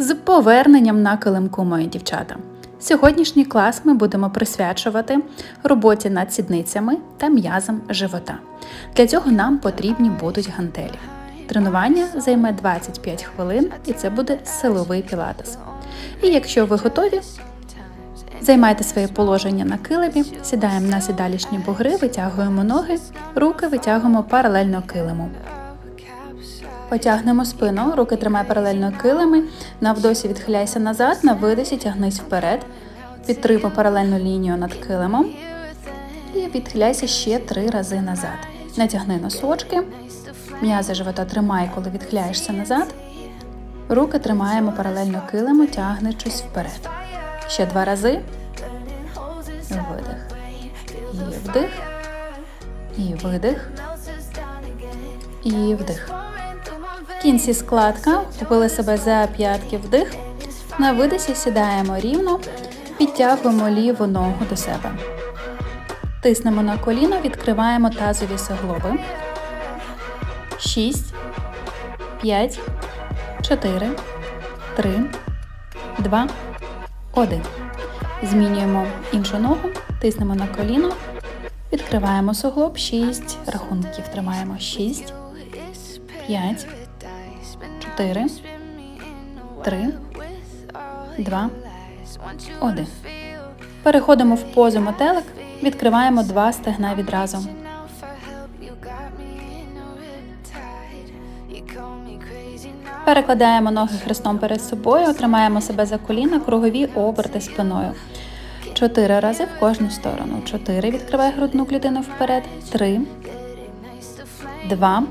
з поверненням на килимку, мої дівчата. Сьогоднішній клас ми будемо присвячувати роботі над сідницями та м'язом живота. Для цього нам потрібні будуть гантелі. Тренування займе 25 хвилин і це буде силовий пілатес. І якщо ви готові, займайте своє положення на килимі, сідаємо на сідалішні бугри, витягуємо ноги, руки витягуємо паралельно килиму. Потягнемо спину, руки тримай паралельно килими, на вдосі відхиляйся назад, на видосі тягнись вперед, підтримуй паралельну лінію над килимом і відхиляйся ще три рази назад. Натягни носочки, м'язи живота тримай, коли відхиляєшся назад. Руки тримаємо паралельно килиму, тягнучись вперед. Ще два рази. Видих. І вдих. І видих. І вдих. В кінці складка купили себе за п'ятки вдих. На видисі сідаємо рівно, підтягуємо ліву ногу до себе. Тиснемо на коліно, відкриваємо тазові суглоби. 6, 5, 4, 3, 2, 1. Змінюємо іншу ногу, тиснемо на коліно, відкриваємо суглоб, 6 рахунків. Тримаємо 6, 5, 4, 3, 2, 1. Переходимо в позу метелик, відкриваємо два стегна відразу. Перекладаємо ноги хрестом перед собою, тримаємо себе за коліна, кругові оберти спиною. Чотири рази в кожну сторону. Чотири. Відкривай грудну клітину вперед. Три. Два.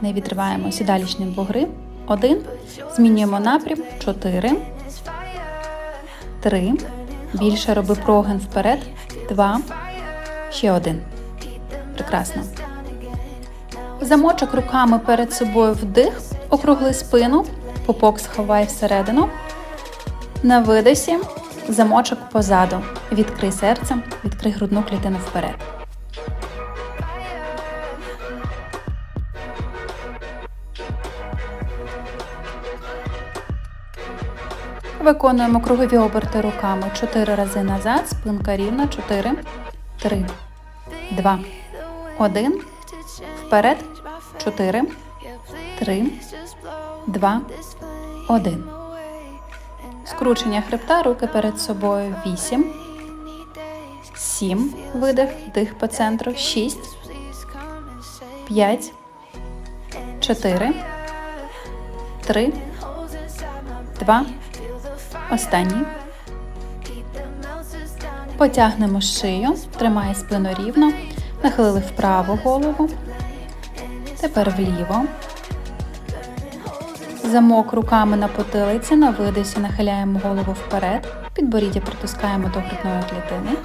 Не відриваємо сідалічні бугри. Один. Змінюємо напрям. Чотири. Три. Більше роби прогин вперед. Два. Ще один. Прекрасно. Замочок руками перед собою вдих. Округли спину. Пупок сховай всередину. На видосі. Замочок позаду. Відкрий серце. Відкрий грудну клітину вперед. Виконуємо кругові оберти руками 4 рази назад, спинка рівна, 4, 3, 2, 1, вперед, 4, 3, 2, 1. Скручення хребта, руки перед собою 8, 7, видих, вдих по центру, 6, 5, 4, 3, 2, Останній. Потягнемо шию, тримає спину рівно, нахилили вправо голову, тепер вліво. Замок руками на потилиці, на видисі нахиляємо голову вперед, підборіддя притискаємо до грудної клітини.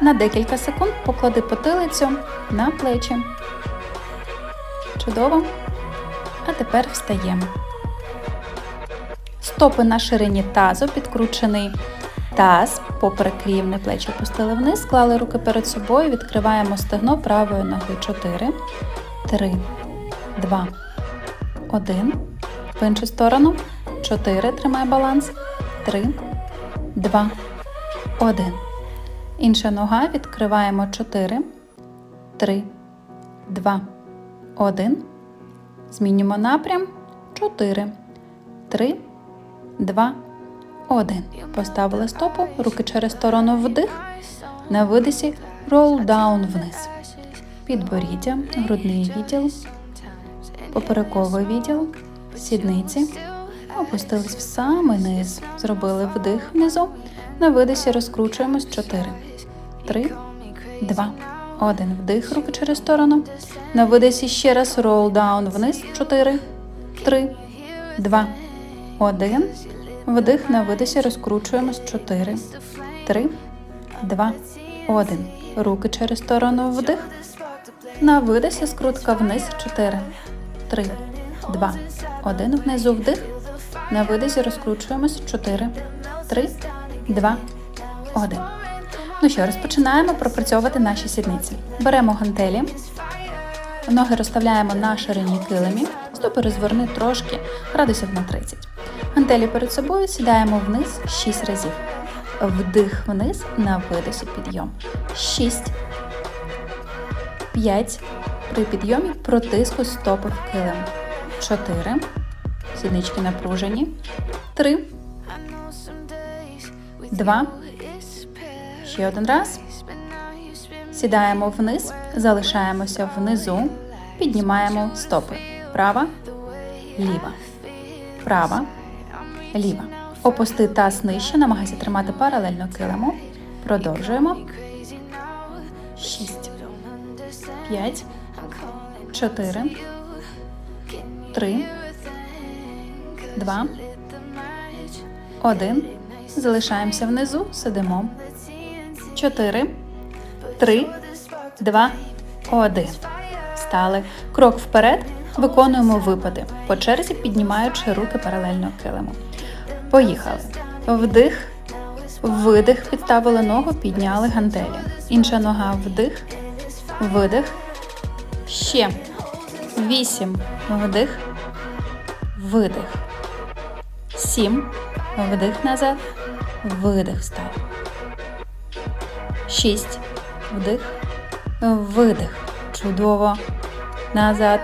На декілька секунд поклади потилицю на плечі. Чудово. А тепер встаємо. Стопи на ширині тазу, підкручений таз, поперек рівне плечі опустили вниз, склали руки перед собою, відкриваємо стегно правої ноги. 4, 3, 2, 1. В іншу сторону. 4. Тримай баланс. 3, 2, 1. Інша нога. Відкриваємо 4, 3, 2, 1. Змінюємо напрям. 4, 3, 2, 1. Поставили стопу, руки через сторону вдих. На видисі roll down вниз. Підборіддя, грудний відділ, поперековий відділ, сідниці. Опустились в самий низ. Зробили вдих внизу. На видисі розкручуємось 4, 3, 2, 1. Вдих, руки через сторону. На видисі ще раз roll down вниз. 4, 3, 2, 1. Вдих на видисі розкручуємось 4, 3, 2, 1. Руки через сторону вдих. На видисі скрутка вниз 4, 3, 2, 1. Внизу вдих. На видисі розкручуємось 4, 3, 2, 1. Ну що, розпочинаємо пропрацьовувати наші сідниці. Беремо гантелі. Ноги розставляємо на ширині килимі. Стопи розверни трошки градусів на 30. Гантелі перед собою сідаємо вниз 6 разів. Вдих вниз на видосі підйом. 6. 5. При підйомі протиску стопи в килим. 4. Сіднички напружені. 3. 2. Ще один раз. Сідаємо вниз, залишаємося внизу, піднімаємо стопи. Права, ліва, права, ліва. Опусти таз нижче, намагайся тримати паралельно килиму. Продовжуємо. 6, 5, 4, 3, 2, 1. Залишаємося внизу, сидимо. 4, 3, 2, 1. Стали. Крок вперед. Виконуємо випади. По черзі піднімаючи руки паралельно килиму. Поїхали. Вдих, видих, підставили ногу, підняли гантелі. Інша нога вдих, видих. Ще. Вісім. Вдих, видих. Сім. Вдих назад. Видих встав. Шість. Вдих. Видих. Чудово. Назад.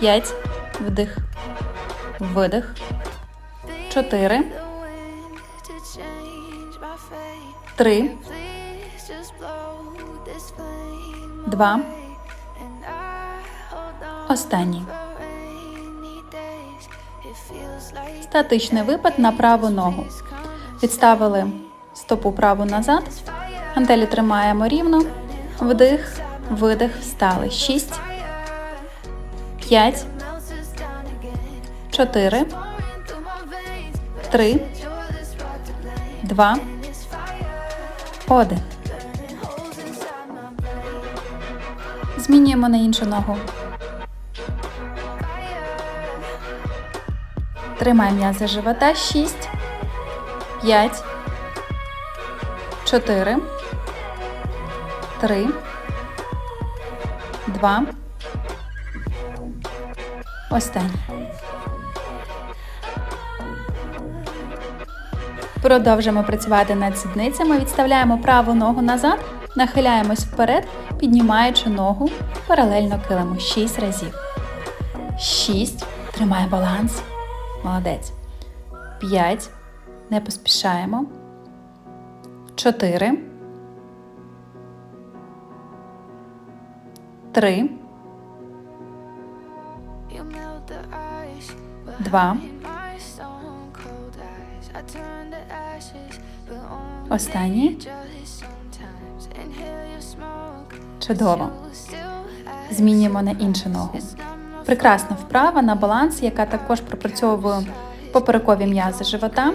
П'ять. Вдих. Видих. Чотири. Три. Два. Останній. Статичний випад на праву ногу. Відставили стопу праву назад. Гантелі тримаємо рівно. Вдих, видих, встали. Шість. П'ять. Чотири. Три. Два. Один. Змінюємо на іншу ногу. Тримай м'язи живота. Шість. П'ять. Чотири. Три. Два. Останній. Продовжимо працювати над сідницями. Відставляємо праву ногу назад, нахиляємось вперед, піднімаючи ногу паралельно килиму. 6 разів. 6. Тримай баланс. Молодець. 5. Не поспішаємо. 4. 3. 2. Останній. Чудово. Змінюємо на іншу ногу. Прекрасна вправа на баланс, яка також пропрацьовує поперекові м'язи живота.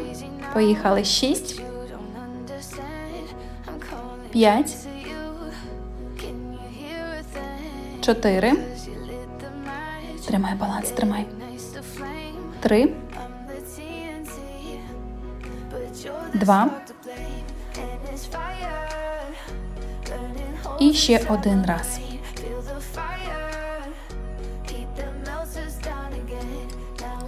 Поїхали 6, 5, 4. Тримай баланс, тримай. 3, 2. І ще один раз.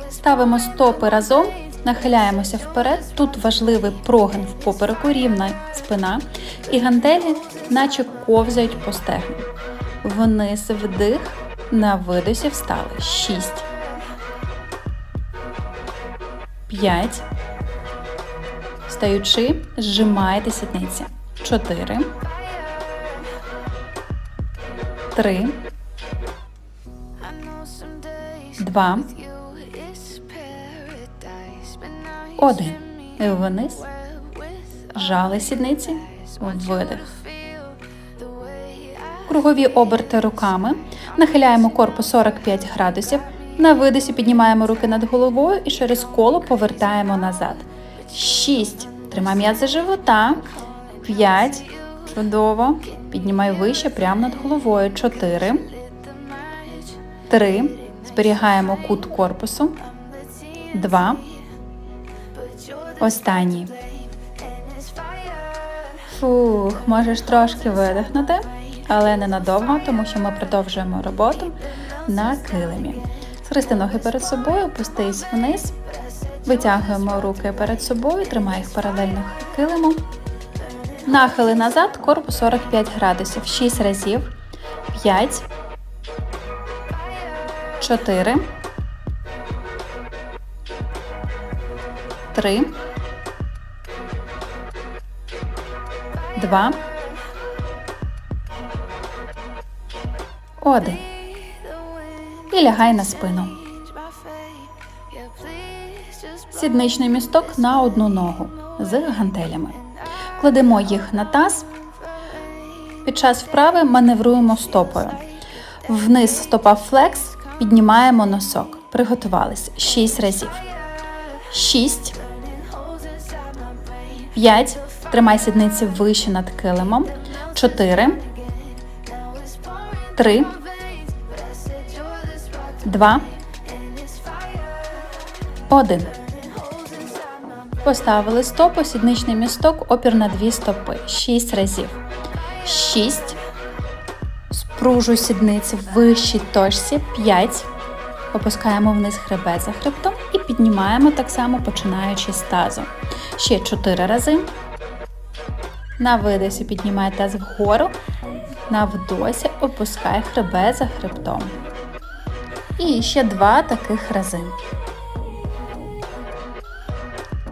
Ставимо стопи разом, нахиляємося вперед. Тут важливий прогин в попереку, рівна спина. І гантелі, наче ковзають по стегну. Вниз вдих, на видосі встали. 6. 5. Стаючи, зжимаєте сідниці. 4. 3. 2. 1. Вниз. Жали сідниці. Видих. Кругові оберти руками. Нахиляємо корпус 45 градусів. На видисі піднімаємо руки над головою і через коло повертаємо назад. 6. Тримай м'язи живота. 5. Чудово. Піднімай вище прямо над головою. 4. 3. Зберігаємо кут корпусу. 2. Останній. Фух, можеш трошки видихнути, але ненадовго, тому що ми продовжуємо роботу на килимі. Схрести ноги перед собою, опустись вниз. Витягуємо руки перед собою, тримай їх паралельно килиму. Нахили назад, корпус 45 градусів. 6 разів. 5. 4. 3. 2. 1. І лягай на спину. Сідничний місток на одну ногу з гантелями. Кладемо їх на таз. Під час вправи маневруємо стопою. Вниз стопа флекс, піднімаємо носок. Приготувались 6 разів. 6. 5. Тримай сідниці вище над килимом. 4. 3. 2. 1. Поставили стопу, сідничний місток, опір на дві стопи. 6 разів. 6. Спружуй сідниці в вищій точці. 5. Опускаємо вниз хребет за хребтом і піднімаємо так само, починаючи з тазу. Ще 4 рази. На видосі піднімай таз вгору. На вдосі опускай хребет за хребтом. І ще два таких рази.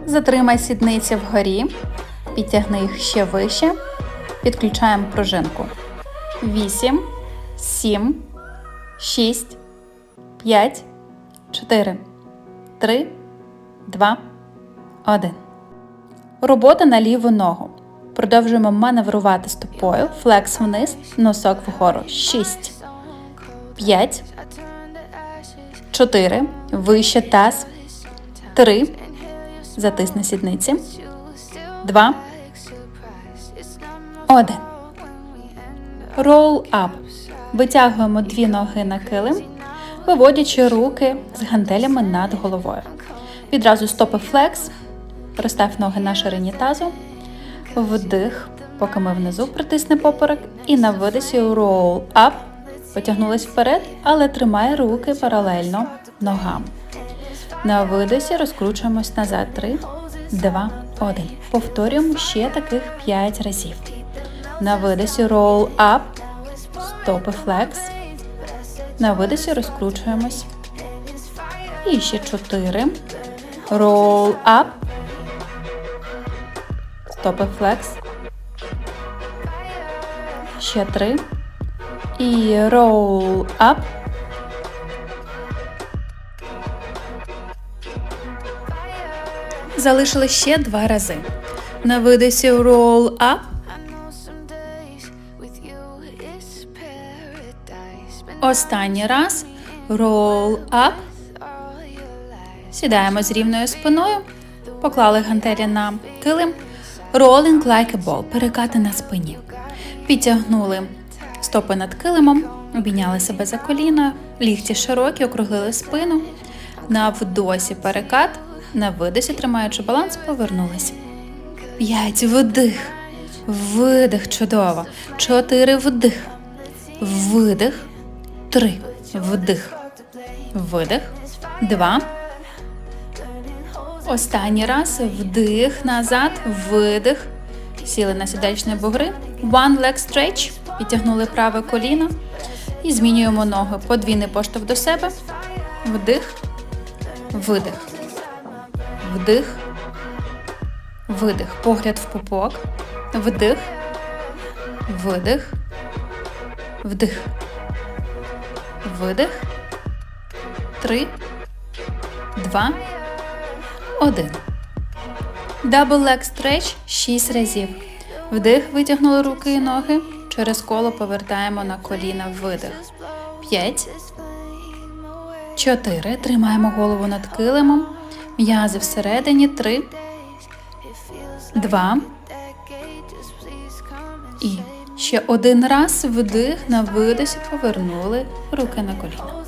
Затримай сідниці вгорі, підтягни їх ще вище, підключаємо пружинку. 8, 7, 6, 5, 4, 3, 2, 1. Робота на ліву ногу. Продовжуємо маневрувати стопою. Флекс вниз, носок вгору. 6, 5, 4, вище таз, 3, затисни сідниці, 2, 1. Roll up. Витягуємо дві ноги на килим, виводячи руки з гантелями над головою. Відразу стопи флекс, розстав ноги на ширині тазу, вдих, поки ми внизу притисне поперек, і на видисі roll up. Потягнулись вперед, але тримай руки паралельно ногам. На видосі розкручуємось назад. 3, 2, 1. Повторюємо ще таких 5 разів. На видосі roll up, стопи флекс. На видосі розкручуємось. І ще 4. Roll up. Стопи флекс. Ще 3. І roll up. Залишили ще два рази. На видосі roll up. Останній раз roll up. Сідаємо з рівною спиною. Поклали гантелі на килим. Rolling like a ball. Перекати на спині. Підтягнули стопи над килимом, обійняли себе за коліна, лігті широкі, округлили спину. На вдосі перекат, на видосі, тримаючи баланс, повернулись. П'ять вдих. Видих. Чудово. Чотири вдих. Видих. Три. Вдих. Видих. Два. Останній раз вдих назад, видих. Сіли на сідалічні бугри. One leg stretch. Підтягнули праве коліно. І змінюємо ноги. Подвійний поштовх до себе. Вдих. Видих. Вдих. Видих. Погляд в пупок. Вдих. Видих. Вдих. Видих. Три. Два. Один. Double leg stretch 6 разів. Вдих, витягнули руки і ноги. Через коло повертаємо на коліна видих. 5. 4. Тримаємо голову над килимом. М'язи всередині. 3. 2. І ще один раз вдих на видосі повернули руки на коліна.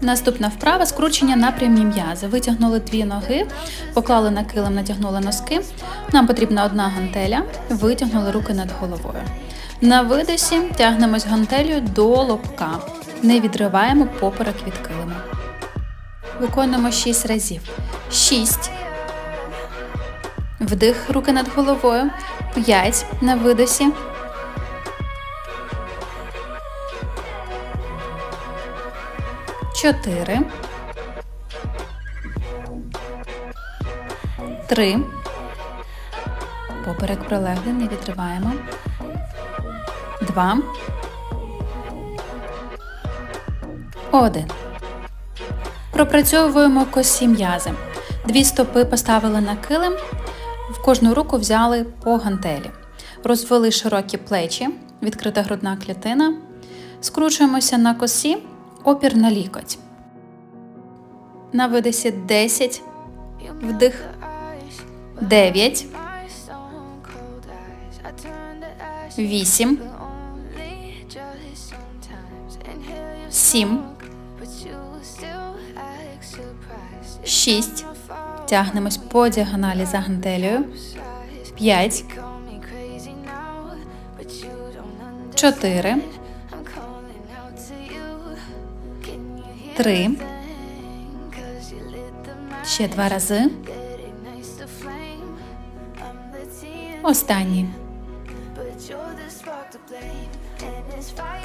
Наступна вправа скручення на прямі м'язи. Витягнули дві ноги, поклали на килим, натягнули носки. Нам потрібна одна гантеля, витягнули руки над головою. На видосі тягнемось гантелью до лобка. Не відриваємо поперек від килиму. Виконуємо 6 разів. 6. Вдих, руки над головою. 5 на видосі. Чотири. Три. Поперек прилеглий, не відриваємо. Два. Один. Пропрацьовуємо косі м'язи. Дві стопи поставили на килим, в кожну руку взяли по гантелі. Розвели широкі плечі, відкрита грудна клітина. Скручуємося на косі, опір на лікоть. На видисі 10. Вдих. 9. 8. 7. 6. Тягнемось по діагоналі за гантелею. 5. 4. 3. Ще два рази. Останній.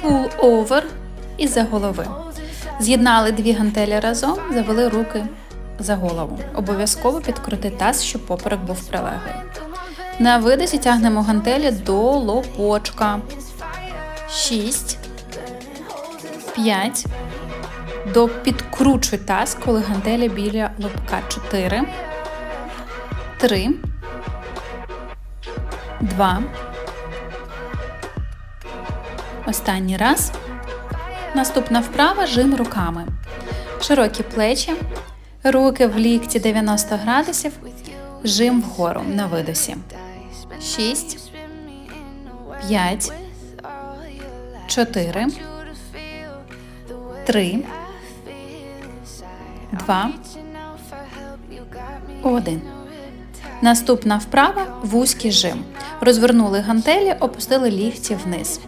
Пул овер і за голови. З'єднали дві гантелі разом, завели руки за голову. Обов'язково підкрути таз, щоб поперек був прилеглий. На видисі тягнемо гантелі до лопочка. 6. 5. До підкручуй таз, коли гантелі біля лобка. 4. 3. 2. Останній раз. Наступна вправа жим руками. Широкі плечі. Руки в лікті 90 градусів. Жим вгору на видосі. 6. 5. 4. 3. 2. 1. Наступна вправа вузький жим. Розвернули гантелі, опустили лікті вниз.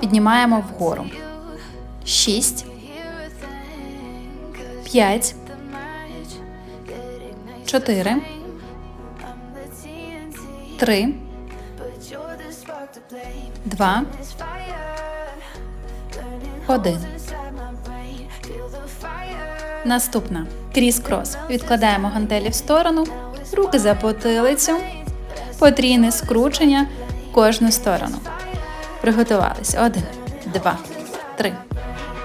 Піднімаємо вгору. 6. 5. 4. 3. 2. 1. Наступна. Кріс-крос. Відкладаємо гантелі в сторону. Руки за потилицю. Потрійне скручення в кожну сторону. Приготувалися. Один, два, три.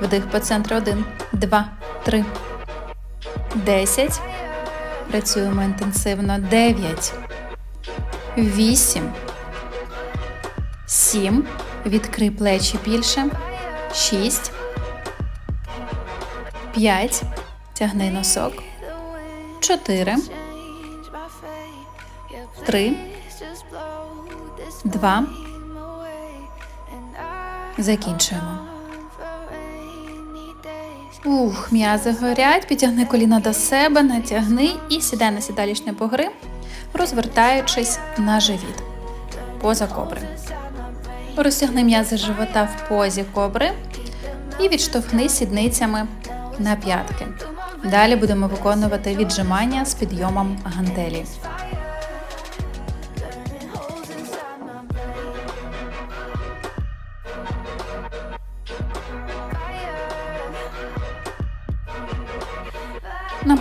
Вдих по центру. Один, два, три. Десять. Працюємо інтенсивно. Дев'ять. Вісім. Сім. Відкрий плечі більше. Шість. П'ять. Тягни носок. Чотири. Три. Два. Закінчуємо. Ух, м'язи горять, підтягни коліна до себе, натягни і сідай на сідалішні погри, розвертаючись на живіт. Поза кобри. Розтягни м'язи живота в позі кобри і відштовхни сідницями на п'ятки. Далі будемо виконувати віджимання з підйомом гантелі.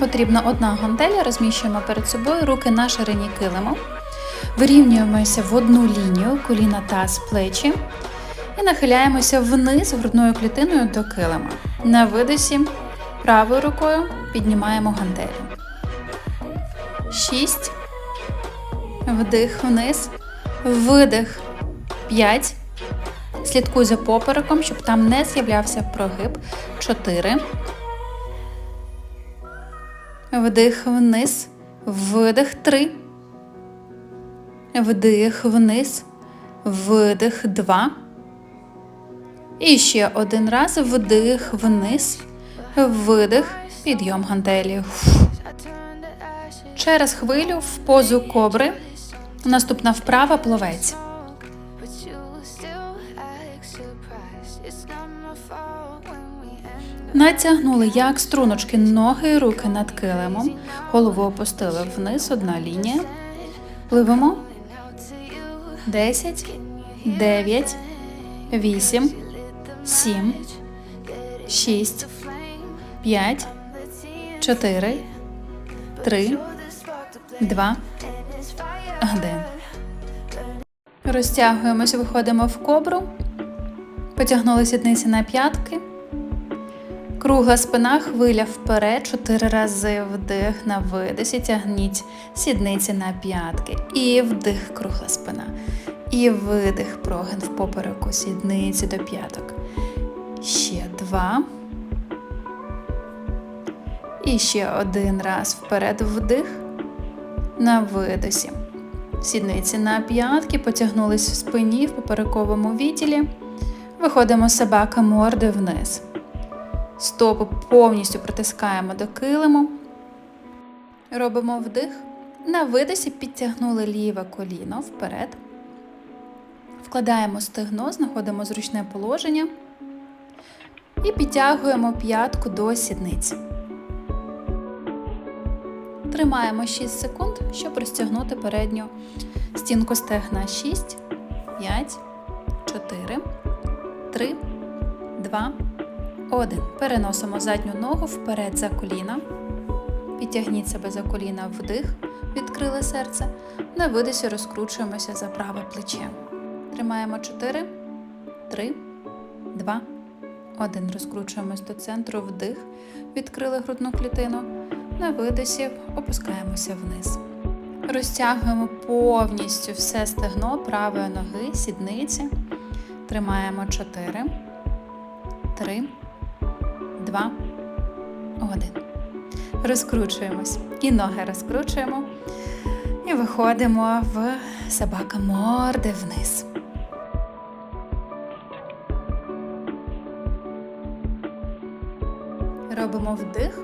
Потрібна одна гантеля, розміщуємо перед собою руки на ширині килиму. Вирівнюємося в одну лінію, коліна таз, плечі. І нахиляємося вниз грудною клітиною до килима. На видосі правою рукою піднімаємо гантелю. 6. Вдих вниз. Видих. 5. Слідкуй за попереком, щоб там не з'являвся прогиб. 4. Вдих вниз. Видих. 3. Вдих вниз. Видих. 2. І ще один раз вдих вниз, видих, підйом гантелі. Через хвилю в позу кобри. Наступна вправа пловець. Натягнули як струночки ноги і руки над килимом. Голову опустили вниз, одна лінія. Пливемо. 10, 9, 8, 7, 6, 5, 4, 3, 2, 1. Розтягуємося, виходимо в кобру. Потягнули сідниці на п'ятки. Кругла спина, хвиля вперед, чотири рази вдих на видосі. Тягніть сідниці на п'ятки. І вдих, кругла спина. І видих, прогин в попереку, сідниці до п'яток. Ще два. І ще один раз вперед вдих. На видосі. Сідниці на п'ятки, потягнулись в спині в поперековому відділі. Виходимо собака морди вниз. Стопи повністю притискаємо до килиму. Робимо вдих. На видосі підтягнули ліве коліно вперед. Вкладаємо стегно, знаходимо зручне положення і підтягуємо п'ятку до сідниці. Тримаємо 6 секунд, щоб розтягнути передню стінку стегна. 6, 5, 4, 3, 2, 1. Переносимо задню ногу вперед за коліна. Підтягніть себе за коліна вдих, відкрили серце. На видисі розкручуємося за праве плече. Тримаємо 4, 3, 2, 1. Розкручуємось до центру вдих, відкрили грудну клітину. На видосі опускаємося вниз. Розтягуємо повністю все стегно правої ноги, сідниці. Тримаємо 4, 3, 2, 1. Розкручуємось. І ноги розкручуємо. І виходимо в собака морди вниз. Робимо вдих.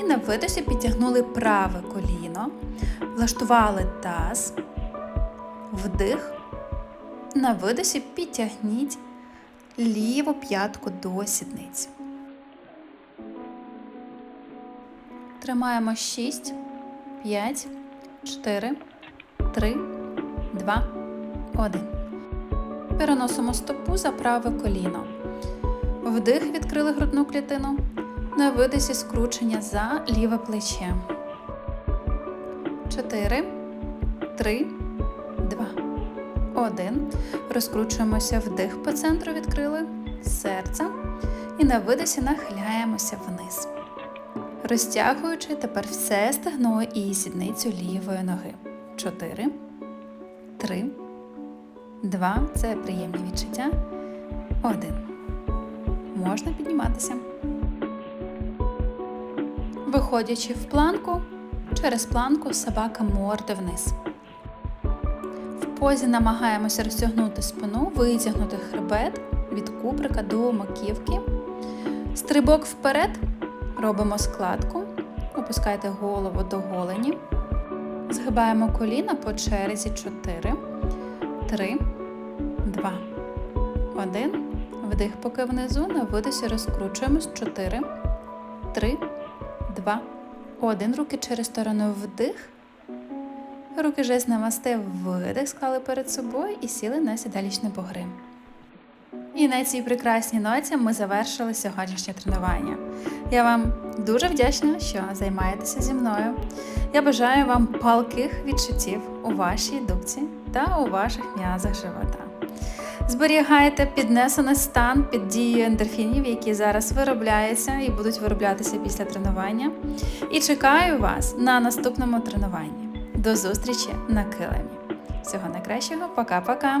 І на видосі підтягнули праве коліно, влаштували таз, вдих. На видосі підтягніть ліву п'ятку до сідниці. Тримаємо 6, 5, 4, 3, 2, 1. Переносимо стопу за праве коліно. Вдих відкрили грудну клітину. На видосі скручення за ліве плече. 4, 3, 2, 1. Розкручуємося вдих по центру, відкрили серце. І на видосі нахиляємося вниз. Розтягуючи тепер все стегно і сідницю лівої ноги. 4, 3, 2. Це приємні відчуття. 1. Можна підніматися. Виходячи в планку, через планку собака морди вниз. В позі намагаємося розтягнути спину, витягнути хребет від куприка до маківки. Стрибок вперед. Робимо складку. Опускайте голову до голені. Згибаємо коліна по черзі 4, 3, 2, 1. Вдих поки внизу. На видосі розкручуємось 4, 3, 2, 1. Руки через сторону вдих. Руки жест намасте, видих, склали перед собою і сіли на сідалічний погрим. І на цій прекрасній ноті ми завершили сьогоднішнє тренування. Я вам дуже вдячна, що займаєтеся зі мною. Я бажаю вам палких відчуттів у вашій дукці та у ваших м'язах живота. Зберігайте піднесений стан під дією ендорфінів, які зараз виробляються і будуть вироблятися після тренування. І чекаю вас на наступному тренуванні. До зустрічі на килимі. Всього найкращого, пока-пока!